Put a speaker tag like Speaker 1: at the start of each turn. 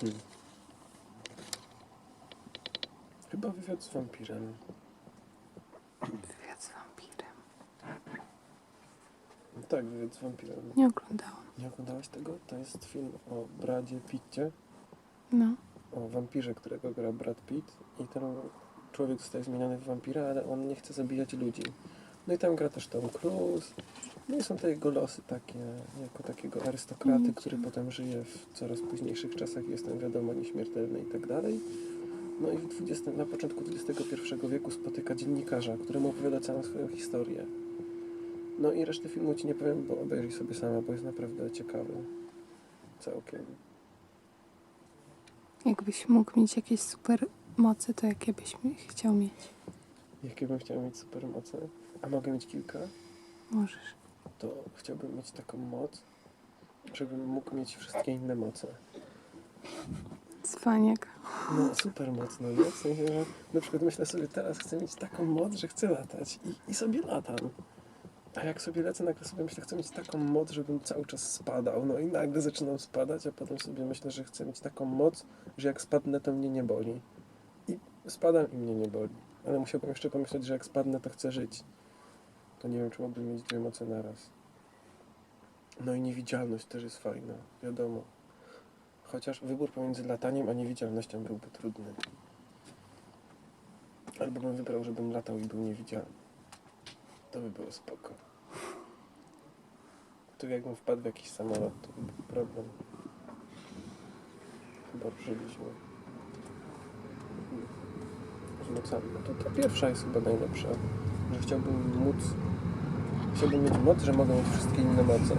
Speaker 1: Hmm. Chyba wywiad z wampirem.
Speaker 2: Wywiad z wampirem.
Speaker 1: Tak, wywiad z wampirem.
Speaker 2: Nie oglądałam.
Speaker 1: Nie oglądałaś tego? To jest film o Bradzie Pitcie,
Speaker 2: No.
Speaker 1: o wampirze, którego gra Brad Pitt i ten człowiek zostaje zmieniony w wampira, ale on nie chce zabijać ludzi. No i tam gra też Tom Cruise. No i są te jego losy takie, jako takiego arystokraty,
Speaker 2: Mm.
Speaker 1: który potem żyje w coraz późniejszych czasach, jest tam wiadomo nieśmiertelny i tak dalej. No i w 20, na początku XXI wieku spotyka dziennikarza, któremu opowiada całą swoją historię. No i resztę filmu ci nie powiem, bo obejrzyj sobie sama, bo jest naprawdę ciekawy. Całkiem.
Speaker 2: Jakbyś mógł mieć jakieś super moce, to jakie byś chciał mieć?
Speaker 1: Jakie bym chciał mieć supermoce? A mogę mieć kilka?
Speaker 2: Możesz.
Speaker 1: To chciałbym mieć taką moc, żebym mógł mieć wszystkie inne moce.
Speaker 2: Cwaniak.
Speaker 1: No super mocno, nie? W sensie, że na przykład myślę sobie teraz chcę mieć taką moc, że chcę latać i, i sobie latam. A jak sobie lecę, nagle sobie myślę, chcę mieć taką moc, żebym cały czas spadał. No i nagle zaczynam spadać, a potem sobie myślę, że chcę mieć taką moc, że jak spadnę, to mnie nie boli. I spadam i mnie nie boli. Ale musiałbym jeszcze pomyśleć, że jak spadnę, to chcę żyć. To nie wiem, czy mógłbym mieć dwie moce naraz. No i niewidzialność też jest fajna, wiadomo. Chociaż wybór pomiędzy lataniem a niewidzialnością byłby trudny. Albo bym wybrał, żebym latał i był niewidzialny. To by było spoko. Tu jakbym wpadł w jakiś samolot, to by był problem. Chyba przeżyliśmy. Mocami. No to ta pierwsza jest chyba najlepsza. Że chciałbym móc... Chciałbym mieć moc, że mogę mieć wszystkie inne moce.